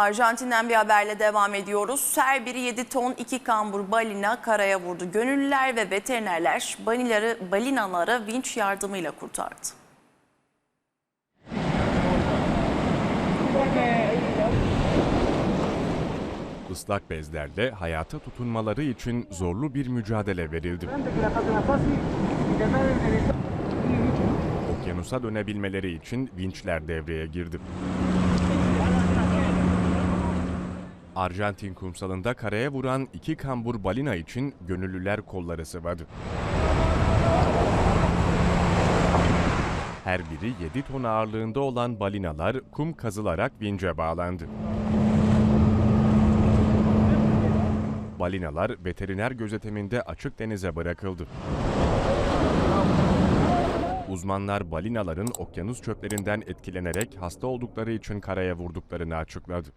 Arjantin'den bir haberle devam ediyoruz. Her biri 7 ton 2 kambur balina karaya vurdu. Gönüllüler ve veterinerler balileri, balinaları vinç yardımıyla kurtardı. Islak bezlerle hayata tutunmaları için zorlu bir mücadele verildi. Okyanusa dönebilmeleri için vinçler devreye girdi. Arjantin kumsalında karaya vuran iki kambur balina için gönüllüler kolları sıvadı. Her biri 7 ton ağırlığında olan balinalar kum kazılarak vince bağlandı. Balinalar veteriner gözetiminde açık denize bırakıldı. Uzmanlar balinaların okyanus çöplerinden etkilenerek hasta oldukları için karaya vurduklarını açıkladı.